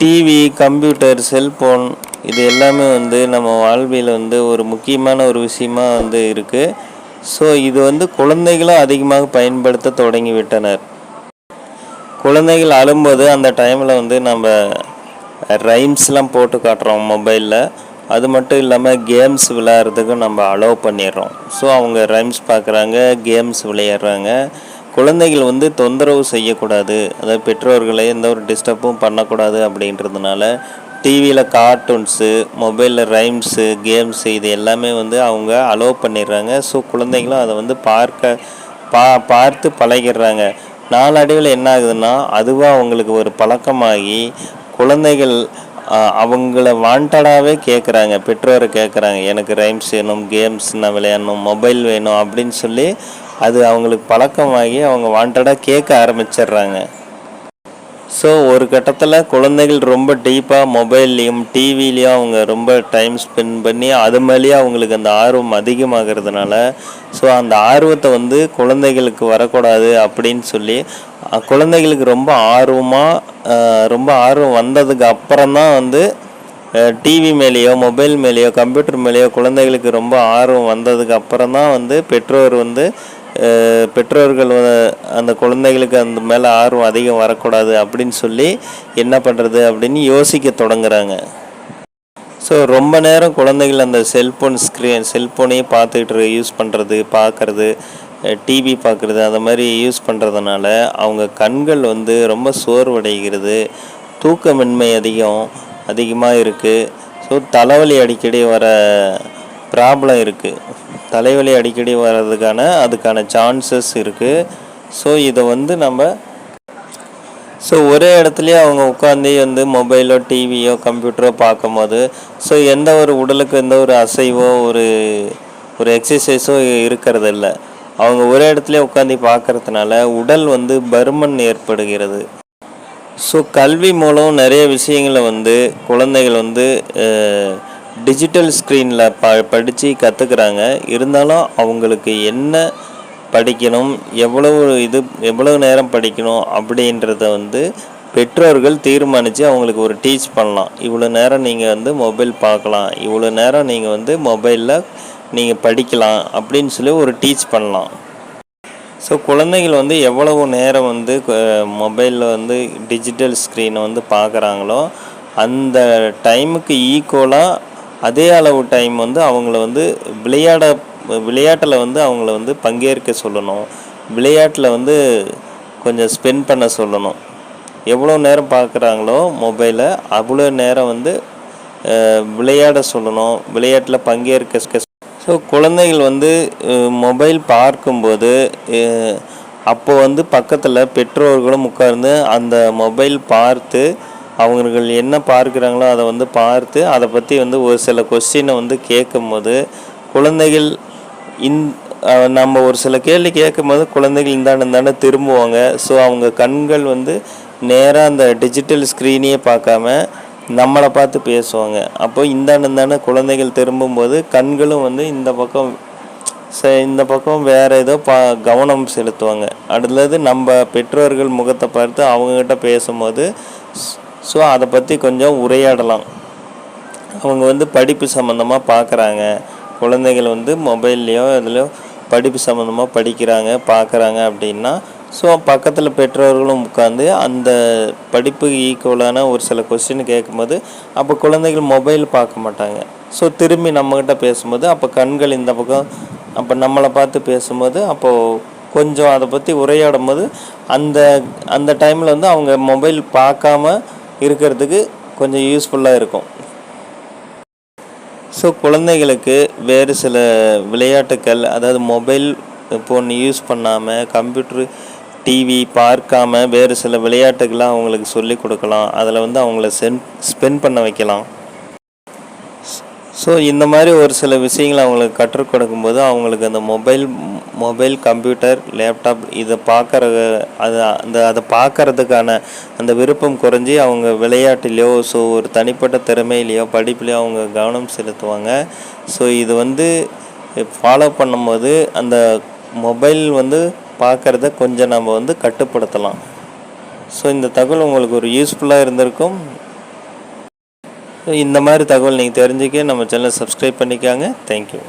TV computer cellphone இது எல்லாமே வந்து நம்ம வாழ்வியல் வந்து ஒரு முக்கியமான ஒரு விஷயமா வந்து இருக்குது ஸோ இது வந்து குழந்தைகளும் அதிகமாக பயன்படுத்த தொடங்கி விட்டனர். குழந்தைகள் அழும்போது அந்த டைமில் வந்து நம்ம ரைம்ஸ்லாம் போட்டு காட்டுறோம் மொபைலில் அது மட்டும் இல்லாமல் கேம்ஸ் விளையாடுறதுக்கும் நம்ம அலோவ் பண்ணிடுறோம். ஸோ அவங்க ரைம்ஸ் பார்க்குறாங்க கேம்ஸ் விளையாடுறாங்க. குழந்தைகள் வந்து தொந்தரவு செய்யக்கூடாது. அதாவது பெற்றோர்களை எந்த ஒரு டிஸ்டர்பும் பண்ணக்கூடாது அப்படின்றதுனால டிவியில் கார்ட்டூன்ஸு மொபைலில் ரைம்ஸு கேம்ஸு இது எல்லாமே வந்து அவங்க அலோவ் பண்ணிடுறாங்க. ஸோ குழந்தைங்களும் அதை வந்து பார்க்க பா பார்த்து பழகிடுறாங்க. நாளடைவில் என்ன ஆகுதுன்னா அதுவாக அவங்களுக்கு ஒரு பழக்கமாகி குழந்தைகள் அவங்கள வாண்டடாகவே கேட்குறாங்க பெற்றோரை கேட்குறாங்க எனக்கு ரைம்ஸ் வேணும் கேம்ஸ் நான் விளையாடணும் மொபைல் வேணும் அப்படின்னு சொல்லி அது அவங்களுக்கு பழக்கமாகி அவங்க வாண்டடாக கேட்க ஆரம்பிச்சிடுறாங்க. ஸோ ஒரு கட்டத்தில் குழந்தைகள் ரொம்ப டீப்பாக மொபைல்லையும் டிவிலையும் அவங்க ரொம்ப டைம் ஸ்பெண்ட் பண்ணி அது மேலேயே அவங்களுக்கு அந்த ஆர்வம் அதிகமாகிறதுனால ஸோ அந்த ஆர்வத்தை வந்து குழந்தைகளுக்கு வரக்கூடாது அப்படின்னு சொல்லி குழந்தைகளுக்கு ரொம்ப ஆர்வமாக ரொம்ப ஆர்வம் வந்ததுக்கு அப்புறம் தான் வந்து டிவி மேலேயோ மொபைல் மேலேயோ கம்ப்யூட்டர் மேலேயோ குழந்தைகளுக்கு ரொம்ப ஆர்வம் வந்ததுக்கு அப்புறம் தான் வந்து பெற்றோர் வந்து பெற்றோர்கள் அந்த குழந்தைகளுக்கு அந்த மேலே ஆர்வம் அதிகம் வரக்கூடாது அப்படின்னு சொல்லி என்ன பண்ணுறது அப்படின்னு யோசிக்க தொடங்குறாங்க. ஸோ ரொம்ப நேரம் குழந்தைகள் அந்த செல்ஃபோன் ஸ்க்ரீன் செல்ஃபோனையே பார்த்துக்கிட்டு யூஸ் பண்ணுறது பார்க்குறது டிவி பார்க்குறது அந்த மாதிரி யூஸ் பண்ணுறதுனால அவங்க கண்கள் வந்து ரொம்ப சோர்வடைகிறது தூக்கமின்மை அதிகம் அதிகமாக இருக்குது ஸோ தலைவலி அடிக்கடி வர ப்ராப்ளம் இருக்குது தலைவலி அடிக்கடி வர்றதுக்கான அதுக்கான சான்சஸ் இருக்குது ஸோ இதை வந்து நம்ம ஸோ ஒரே இடத்துலையே அவங்க உட்காந்து வந்து மொபைலோ டிவியோ கம்ப்யூட்டரோ பார்க்கும்போது ஸோ எந்த ஒரு உடலுக்கு எந்த ஒரு அசைவோ ஒரு ஒரு எக்ஸசைஸோ இருக்கிறதில்ல. அவங்க ஒரே இடத்துலையே உட்காந்து பார்க்கறதுனால உடல் வந்து பருமன் ஏற்படுகிறது. ஸோ கல்வி மூலம் நிறைய விஷயங்களை வந்து குழந்தைகள் வந்து டிஜிட்டல் ஸ்க்ரீனில் ப படித்து கற்றுக்குறாங்க இருந்தாலும் அவங்களுக்கு என்ன படிக்கணும் எவ்வளவு இது எவ்வளவு நேரம் படிக்கணும் அப்படின்றத வந்து பெற்றோர்கள் தீர்மானித்து அவங்களுக்கு ஒரு டீச் பண்ணலாம். இவ்வளோ நேரம் நீங்கள் வந்து மொபைல் பார்க்கலாம். இவ்வளோ நேரம் நீங்கள் வந்து மொபைலில் நீங்கள் படிக்கலாம் அப்படின்னு சொல்லி ஒரு டீச் பண்ணலாம். ஸோ குழந்தைகள் வந்து எவ்வளவு நேரம் வந்து மொபைலில் வந்து டிஜிட்டல் ஸ்க்ரீனை வந்து பார்க்குறாங்களோ அந்த டைமுக்கு ஈக்குவலாக அதே அளவு டைம் வந்து அவங்கள வந்து விளையாட விளையாட்டில் வந்து அவங்கள வந்து பங்கேற்க சொல்லணும். விளையாட்டில் வந்து கொஞ்சம் ஸ்பெண்ட் பண்ண சொல்லணும். எவ்வளோ நேரம் பார்க்குறாங்களோ மொபைலை அவ்வளோ நேரம் வந்து விளையாட சொல்லணும். விளையாட்டில் பங்கேற்க ஸோ குழந்தைகள் வந்து மொபைல் பார்க்கும்போது அப்போ வந்து பக்கத்தில் பெற்றோர்களும் உட்கார்ந்து அந்த மொபைல் பார்த்து அவர்கள் என்ன பார்க்குறாங்களோ அதை வந்து பார்த்து அதை பற்றி வந்து ஒரு சில கொஸ்டினை வந்து கேட்கும்போது குழந்தைகள் இந் நம்ம ஒரு சில கேள்வி கேட்கும்போது குழந்தைகள் இந்தாண்ட இந்தாண்ட திரும்புவாங்க. ஸோ அவங்க கண்கள் வந்து நேராக அந்த டிஜிட்டல் ஸ்க்ரீனையே பார்க்காம நம்மளை பார்த்து பேசுவாங்க. அப்போ இந்தாண்ட இந்தாண்ட குழந்தைகள் திரும்பும்போது கண்களும் வந்து இந்த பக்கம் ச இந்த பக்கம் வேறு ஏதோ பா கவனம் செலுத்துவாங்க. அடுத்தது நம்ம பெற்றோர்கள் முகத்தை பார்த்து அவங்கக்கிட்ட பேசும்போது ஸோ அதை பற்றி கொஞ்சம் உரையாடலாம். அவங்க வந்து படிப்பு சம்மந்தமாக பார்க்குறாங்க குழந்தைகள் வந்து மொபைல்லையோ இதுலையோ படிப்பு சம்மந்தமாக படிக்கிறாங்க பார்க்குறாங்க அப்படின்னா ஸோ பக்கத்தில் பெற்றோர்களும் உட்காந்து அந்த படிப்புக்கு ஈக்குவலான ஒரு சில கொஸ்டின் கேட்கும்போது அப்போ குழந்தைகள் மொபைல் பார்க்க மாட்டாங்க. ஸோ திரும்பி நம்மக்கிட்ட பேசும்போது அப்போ கண்கள் இந்த பக்கம் அப்போ நம்மளை பார்த்து பேசும்போது அப்போது கொஞ்சம் அதை பற்றி உரையாடும் போது அந்த அந்த டைமில் வந்து அவங்க மொபைல் பார்க்காம இருக்கிறதுக்கு கொஞ்சம் யூஸ்ஃபுல்லாக இருக்கும். ஸோ குழந்தைகளுக்கு வேறு சில விளையாட்டுக்கள் அதாவது மொபைல் ஃபோன் யூஸ் பண்ணாமல் கம்ப்யூட்ரு டிவி பார்க்காம வேறு சில விளையாட்டுகளை அவங்களுக்கு சொல்லி கொடுக்கலாம். அதில் வந்து அவங்கள சென் ஸ்பெண்ட் பண்ண வைக்கலாம். ஸோ இந்த மாதிரி ஒரு சில விஷயங்களை அவங்களுக்கு கற்றுக் கொடுக்கும்போது அவங்களுக்கு அந்த மொபைல் மொபைல் கம்ப்யூட்டர் லேப்டாப் இதை பார்க்குற அது அந்த அதை பார்க்கறதுக்கான அந்த விருப்பம் குறைஞ்சி அவங்க விளையாட்டுலேயோ ஸோ ஒரு தனிப்பட்ட திறமையிலையோ படிப்புலையோ அவங்க கவனம் செலுத்துவாங்க. ஸோ இது வந்து ஃபாலோ பண்ணும்போது அந்த மொபைல் வந்து பார்க்குறத கொஞ்சம் நம்ம வந்து கட்டுப்படுத்தலாம். ஸோ இந்த தகவல் உங்களுக்கு ஒரு யூஸ்ஃபுல்லாக இருந்திருக்கும். இந்த மாதிரி தகவல் நீங்கள் தெரிஞ்சுக்க நம்ம சேனலை சப்ஸ்கிரைப் பண்ணிக்காங்க. தேங்க்யூ